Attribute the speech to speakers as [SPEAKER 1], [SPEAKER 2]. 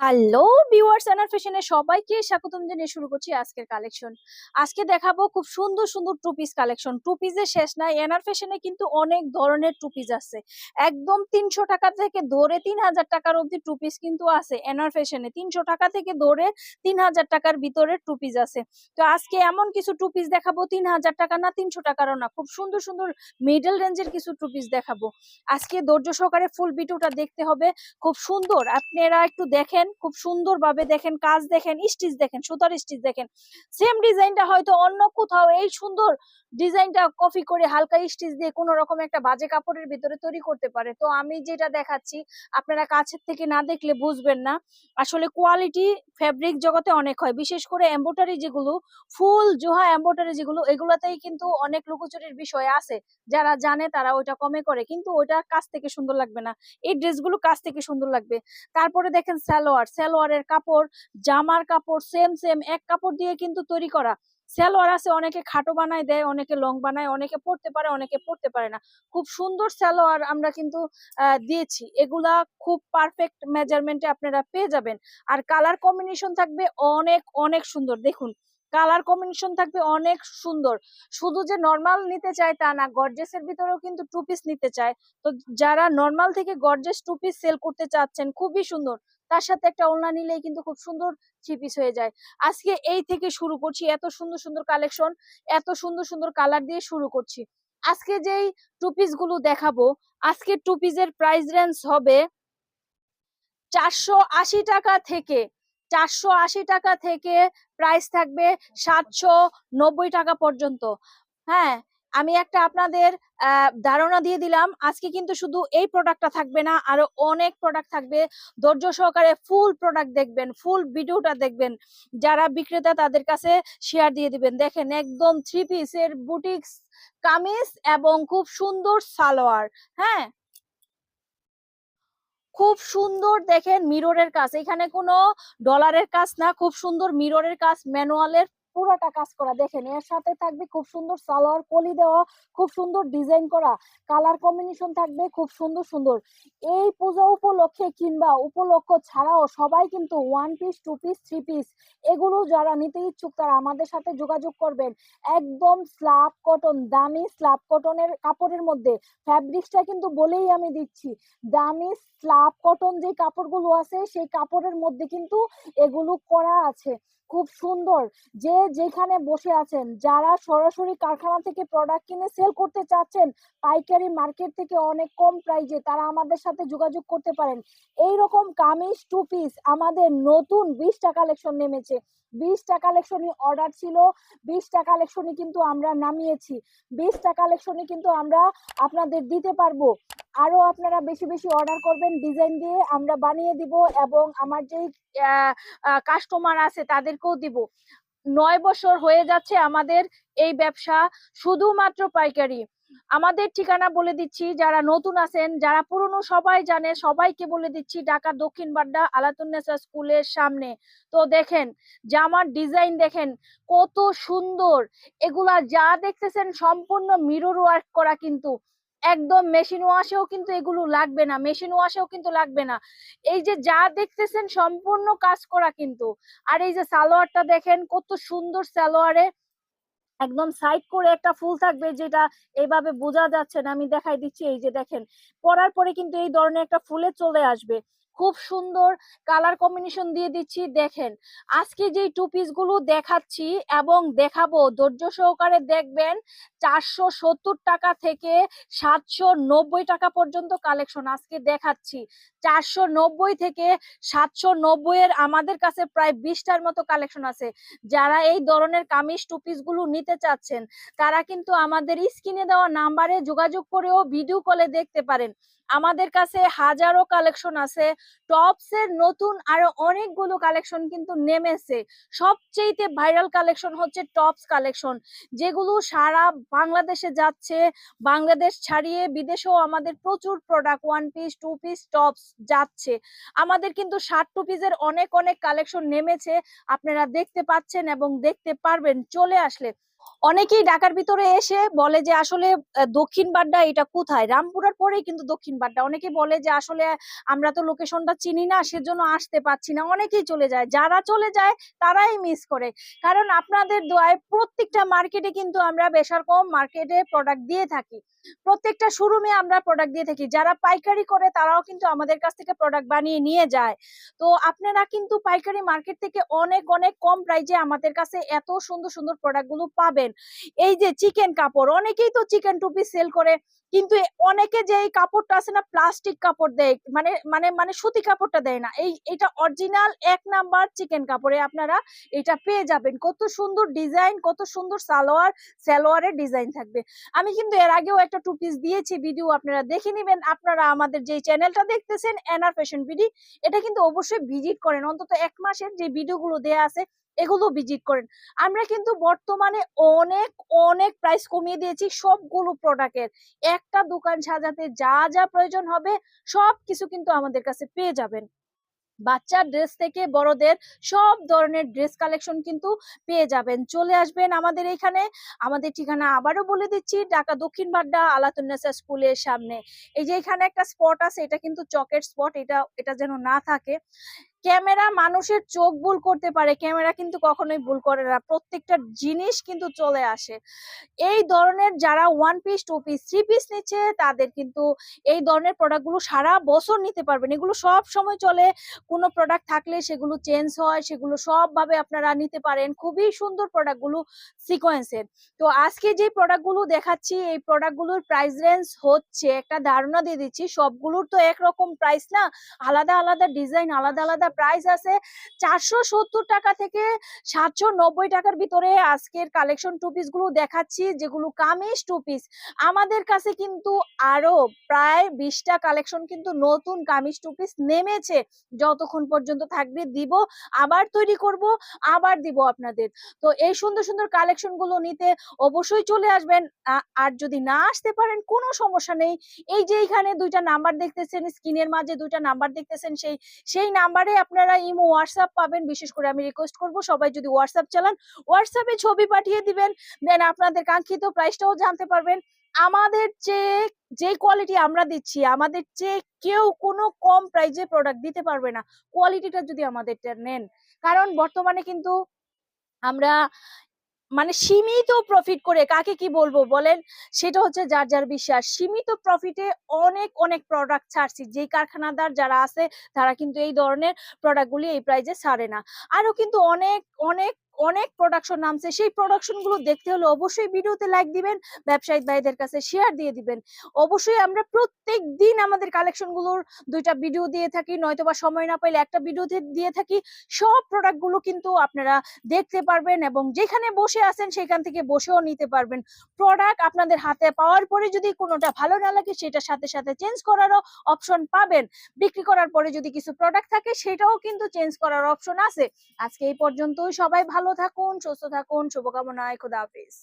[SPEAKER 1] Hello viewers অ্যানার ফ্যাশনে সবাইকে স্বাগতম জানিয়ে শুরু করছি আজকের কালেকশন আজকে দেখাবো খুব সুন্দর সুন্দর টু পিস কালেকশন টু পিসের শেষ নাই এনার ফ্যাশনে কিন্তু অনেক ধরনের টু পিস আছে। একদম তিনশো টাকা থেকে ধরে তিন হাজার টাকার অবধি টু পিস কিন্তু আছে এনার ফ্যাশনে তিনশো টাকা থেকে ধরে তিন হাজার টাকার ভিতরে টু পিস আছে। তো আজকে এমন কিছু টু পিস দেখাবো, তিন হাজার টাকা না, তিনশো টাকারও না। খুব সুন্দর সুন্দর মিডল রেঞ্জের কিছু টু পিস দেখাবো। আজকে ধৈর্য সহকারে ফুল ভিডিওটা দেখতে হবে। খুব সুন্দর, আপনারা একটু দেখেন। খুব সুন্দর ভাবে দেখেন, কাজ দেখেন, স্টিচ দেখেন, সুতার স্টিচ দেখেন। সেম ডিজাইনটা হয়তো অন্য কোথাও এই সুন্দর ডিজাইনটা কপি করে হালকা স্টিচ দিয়ে কোনো রকম একটা বাজে কাপড়ের ভিতরে তৈরি করতে পারে। তো আমি যেটা দেখাচ্ছি, আপনারা কাছের থেকে না দেখলে বুঝবেন না। আসলে কোয়ালিটি ফ্যাব্রিক জগতে অনেক হয়। বিশেষ করে এম্বোটারি যেগুলো, ফুল, জোহা এম্বোটারি যেগুলো, এগুলাতেই কিন্তু অনেক লুকোচুরির বিষয় আছে। যারা জানে তারা ওইটা কমে করে। কিন্তু ওইটা কাছ থেকে সুন্দর লাগবে না। এই ড্রেসগুলো কাছ থেকে সুন্দর লাগবে। তারপরে দেখেন সালোয়ার, সালোয়ারের কাপড়, জামার কাপড় সেম সেম এক কাপড় দিয়ে কিন্তু তৈরি করা। সালোয়ার আছে, অনেকে খাটো বানায় দেয়, অনেকে লং বানায়, অনেকে পড়তে পারে, অনেকে পড়তে পারে না। খুব সুন্দর সালোয়ার আমরা কিন্তু দিয়েছি। এগুলা খুব পারফেক্ট মেজারমেন্টে আপনারা পেয়ে যাবেন। আর কালার কম্বিনেশন থাকবে অনেক অনেক সুন্দর। দেখুন কালার কম্বিনেশন থাকবে অনেক সুন্দর। শুধু যে নর্মাল নিতে চায় তা না গর্জেসের ভিতরেও কিন্তু টু পিস নিতে চায়। তো যারা নর্মাল থেকে গর্জেস টু পিস সেল করতে চাচ্ছেন, খুবই সুন্দর। তার সাথে একটা ওড়না নিলেই কিন্তু খুব সুন্দর থ্রি পিস হয়ে যায়। আজকে এই থেকে শুরু করছি, এত সুন্দর সুন্দর কালেকশন, এত সুন্দর সুন্দর কালার দিয়ে শুরু করছি। আজকে যেই টু পিসগুলো দেখাবো, আজকে টু পিসের প্রাইস রেঞ্জ হবে চারশো আশি টাকা থেকে, চারশো আশি টাকা থেকে প্রাইস থাকবে সাতশো নব্বই টাকা পর্যন্ত। হ্যাঁ আমি একটা আপনাদের ধারণা দিয়ে দিলাম। আজকে কিন্তু শুধু এই প্রোডাক্টটা থাকবে না, আরও অনেক প্রোডাক্ট থাকবে। ধৈর্য সহকারে ফুল প্রোডাক্ট দেখবেন ফুল ভিডিওটা দেখবেন। যারা বিক্রেতা তাদের কাছে শেয়ার দিয়ে দিবেন। দেখেন একদম থ্রি পিসের বুটিক্স কামিজ এবং খুব সুন্দর সালোয়ার হ্যাঁ? খুব সুন্দর দেখেন মিররের কাজ। এখানে কোনো ডলারের কাজ না, খুব সুন্দর মিররের কাজ ম্যানুয়ালের পুরোটা কাজ করা। দেখেন, এর সাথে থাকবে খুব সুন্দর সালোয়ার কলি দেওয়া, খুব সুন্দর ডিজাইন করা, কালার কম্বিনেশন থাকবে খুব সুন্দর সুন্দর। এই পূজা উপলক্ষে কিংবা উপলক্ষ ছাড়াও সবাই কিন্তু one piece two piece three piece এগুলো যারা নিতে ইচ্ছুক তারা আমাদের সাথে যোগাযোগ করবেন। একদম স্লাব কটন দামি স্লাব কটনের কাপড়ের মধ্যে। ফ্যাব্রিক্সটা কিন্তু বলেই আমি দিচ্ছি। দামি স্লাব কটন যে কাপড়গুলো আছে, সেই কাপড়ের মধ্যে কিন্তু এগুলো করা আছে। খুব সুন্দর। যে যেখানে বসে আছেন, যারা সরাসরি কারখানা থেকে প্রোডাক্ট কিনে সেল করতে চাচ্ছেন, পাইকারি মার্কেট থেকে অনেক কম প্রাইজে তারা আমাদের সাথে যোগাযোগ করতে পারেন। এই রকম কামিজ টু পিস আমাদের নতুন বিশটা কালেকশন নেমেছে। বিশটা কালেকশনই অর্ডার ছিল বিশটা কালেকশনই কিন্তু আমরা নামিয়েছি। বিশটা কালেকশনই কিন্তু আমরা আপনাদের দিতে পারব। আরও আপনারা বেশি বেশি অর্ডার করবেন ডিজাইন দিয়ে আমরা বানিয়ে দিব এবং আমার যেই কাস্টমার আছে তাদেরকেও দিব। নয় বছর হয়ে যাচ্ছে আমাদের এই ব্যবসা শুধুমাত্র পাইকারি। আমাদের ঠিকানা বলে দিচ্ছি, যারা নতুন আছেন, যারা পুরনো সবাই জানে, সবাইকে বলে দিচ্ছি ঢাকা দক্ষিণ বাড্ডা আলাতুন্নেসা স্কুলের সামনে। তো দেখেন জামার ডিজাইন দেখেন, কত সুন্দর। এগুলা যা দেখতেছেন সম্পূর্ণ মিরর ওয়ার্ক করা কিন্তু। একদম মেশিন ওয়াশেও কিন্তু এগুলো লাগবে না মেশিন ওয়াশেও কিন্তু লাগবে না। এই যে যা দেখতেছেন সম্পূর্ণ কাজ করা কিন্তু। আর এই যে সালোয়ারটা দেখেন, কত সুন্দর সালোয়ারে একদম সাইড করে একটা ফুল থাকবে যেটা এইভাবে বোঝা যাচ্ছে না। আমি দেখাই দিচ্ছি, এই যে দেখেন, পরার পরে কিন্তু এই ধরনের একটা ফুলে চলে আসবে। খুব সুন্দর কালার কম্বিনেশন দিয়ে দিচ্ছি, দেখেন। আজকে যে টু পিসগুলো দেখাচ্ছি এবং দেখাবো, ধৈর্য সহকারে দেখবেন চারশো সত্তর টাকা থেকে সাতশো নব্বই টাকা পর্যন্ত কালেকশন আজকে দেখাচ্ছি। চারশো নব্বই থেকে সাতশো নব্বই এর আমাদের কাছে প্রায় বিশটার মতো কালেকশন আছে। যারা এই ধরনের কামিজ টু পিসগুলো নিতে চাচ্ছেন, তারা কিন্তু আমাদের স্ক্রিনে দেওয়া নাম্বারে যোগাযোগ করেও ভিডিও কলে দেখতে পারেন। আমাদের কাছে হাজারো কালেকশন আছে। টপস এর নতুন আরও অনেকগুলো কালেকশন কিন্তু নেমেছে। সবচেয়েতে ভাইরাল কালেকশন হচ্ছে টপস কালেকশন যেগুলো সারা বাংলাদেশে যাচ্ছে। বাংলাদেশ ছাড়িয়ে বিদেশেও আমাদের প্রচুর product one piece two piece tops যাচ্ছে। আমাদের কিন্তু ষাট টু পিসের অনেক অনেক কালেকশন নেমেছে। আপনারা দেখতে পাচ্ছেন এবং দেখতে পারবেন। চলে আসলে অনেকেই ঢাকার ভিতরে এসে বলে যে, আসলে দক্ষিণ বাড্ডা এটা কোথায়? রামপুরার পরেই কিন্তু দক্ষিণ বাড্ডা। অনেকে বলে যে, আসলে, আমরা তো লোকেশনটা চিনি না, সেজন্য আসতে পারছি না। অনেকেই চলে যায়। যারা চলে যায়, তারাই মিস করে। কারণ আপনাদের দোয়ায় প্রত্যেকটা মার্কেটে কিন্তু আমরা বেশার কম মার্কেটে প্রোডাক্ট দিয়ে থাকি। প্রত্যেকটা শোরুমে আমরা প্রোডাক্ট দিয়ে থাকি। যারা পাইকারি করে, তারাও কিন্তু আমাদের কাছ থেকে প্রোডাক্ট বানিয়ে নিয়ে যায়। তো আপনারা কিন্তু পাইকারি মার্কেট থেকে অনেক অনেক কম প্রাইজে আমাদের কাছে এত সুন্দর সুন্দর প্রোডাক্টগুলো পাবেন এই যে চিকেন কাপড় অনেকেই তো চিকেন টুপি সেল করে কিন্তু অনেকে যে এই কাপড়টা আছে না প্লাস্টিক কাপড় দেয় মানে মানে মানে সুতি কাপড়টা দেয় না। এই, এটা অরিজিনাল এক নাম্বার চিকেন কাপড়ে আপনারা এটা পেয়ে যাবেন। কত সুন্দর ডিজাইন কত সুন্দর সালোয়ার, সালোয়ারের ডিজাইন থাকবে। আমি কিন্তু এর আগেও একটা টু পিস দিয়েছি ভিডিও আপনারা দেখে নেবেন। আপনারা আমাদের যে চ্যানেলটা দেখতেছেন এনআর ফ্যাশন বিডি এটা কিন্তু অবশ্যই ভিজিট করেন। অন্তত এক মাসের যে ভিডিওগুলো দেয়া আছে, এগুলো ভিজিট করেন। আমরা কিন্তু বর্তমানে অনেক অনেক প্রাইস কমিয়ে দিয়েছি সবগুলো প্রোডাক্টের একটা দোকান সাজাতে যা যা প্রয়োজন হবে, সব কিছু কিন্তু আমাদের কাছে পেয়ে যাবেন। বাচ্চার ড্রেস থেকে বড়দের সব ধরনের ড্রেস কালেকশন কিন্তু পেয়ে যাবেন। চলে আসবেন আমাদের এখানে। আমাদের ঠিকানা আবারও বলে দিচ্ছি, ঢাকা দক্ষিণ বাড্ডা আলাতুন্নেসা স্কুলের সামনে। এই যে এখানে একটা স্পট আছে, এটা কিন্তু চকের স্পট এটা এটা যেন না থাকে। ক্যামেরা মানুষের চোখ ভুল করতে পারে, ক্যামেরা কিন্তু কখনোই ভুল করে না, প্রত্যেকটা জিনিস কিন্তু চলে আসে। এই ধরনের যারা one piece two piece three piece নিচ্ছে, তাদের কিন্তু এই ধরনের প্রোডাক্টগুলো সারা বছর নিতে পারবেন। এগুলো সব সময় চলে, কোনো প্রোডাক্ট থাকলে সেগুলো চেঞ্জ হয়, সেগুলো সব ভাবে আপনারা নিতে পারেন। খুবই সুন্দর প্রোডাক্টগুলো সিকোয়েন্সের তো আজকে যে প্রোডাক্টগুলো দেখাচ্ছি, এই প্রোডাক্টগুলোর প্রাইস রেঞ্জ হচ্ছে, একটা ধারণা দিয়ে দিচ্ছি, সবগুলোর তো একরকম প্রাইস না, আলাদা আলাদা ডিজাইন আলাদা আলাদা প্রাইস আছে চারশো সত্তর টাকা থেকে সাতশো নব্বই টাকার ভিতরে আজকের কালেকশন টু পিসগুলো দেখাচ্ছি, যেগুলো কামিজ টু পিস আমাদের কাছে কিন্তু আরও প্রায় বিশটা কালেকশন কিন্তু নতুন কামিজ টু পিস নেমেছে। যতক্ষণ পর্যন্ত থাকবে, দিব, আবার তৈরি করব, আবার দিব আপনাদের। তো এই সুন্দর সুন্দর কালেকশনগুলো নিতে অবশ্যই চলে আসবেন। আর যদি না আসতে পারেন, কোনো সমস্যা নেই। এই যে এখানে দুইটা নাম্বার দেখতেছেন স্ক্রিনের মাঝে দুইটা নাম্বার দেখতেছেন, সেই সেই নাম্বারে আপনারা ইমো হোয়াটসঅ্যাপ পাবেন। বিশেষ করে আমি রিকোয়েস্ট করব, সবাই যদি হোয়াটসঅ্যাপ চালান হোয়াটসঅ্যাপে ছবি পাঠিয়ে দিবেন। দেন আপনাদের কাঙ্ক্ষিত প্রাইসটাও জানতে পারবেন। আমাদের চেয়ে যে কোয়ালিটি আমরা দিচ্ছি, আমাদের চেয়ে কেউ কোনো কম প্রাইজে প্রোডাক্ট দিতে পারবে না। কোয়ালিটিটা যদি আমাদেরটা নেন। কারণ বর্তমানে কিন্তু আমরা মানে সীমিত প্রফিট করে কাকে কি বলব বলেন? সেটা হচ্ছে যার যার বিশ্বাস। সীমিত প্রফিটে অনেক অনেক প্রোডাক্ট ছাড়ছি। যেই কারখানাদার যারা আছে, তারা কিন্তু এই ধরনের প্রোডাক্টগুলি এই প্রাইজে ছাড়ে না। আরও কিন্তু অনেক অনেক অনেক প্রোডাকশন নামছে। সেই প্রোডাকশনগুলো দেখতে হলে অবশ্যই ভিডিওতে লাইক দিবেন, ব্যবসায়িক ভাইদের কাছে শেয়ার দিয়ে দিবেন। অবশ্যই আমরা প্রত্যেক দিন আমাদের কালেকশনগুলোর দুইটা ভিডিও দিয়ে থাকি, নয়তোবা সময় না পাইলে একটা ভিডিও দিয়ে থাকি। সব প্রোডাক্টগুলো কিন্তু আপনারা দেখতে পারবেন এবং যেখানে বসে আছেন সেখান থেকে বসেও নিতে পারবেন। প্রোডাক্ট আপনাদের হাতে পাওয়ার পরে যদি কোনোটা ভালো না লাগে, সেটার সাথে সাথে চেঞ্জ করারও অপশন পাবেন। বিক্রি করার পরে যদি কিছু প্রোডাক্ট থাকে, সেটাও কিন্তু চেঞ্জ করার অপশন আছে। আজকে এই পর্যন্তই। সবাই ভালো থাকুন সুস্থ থাকুন শুভকামনায় খোদা হাফিজ।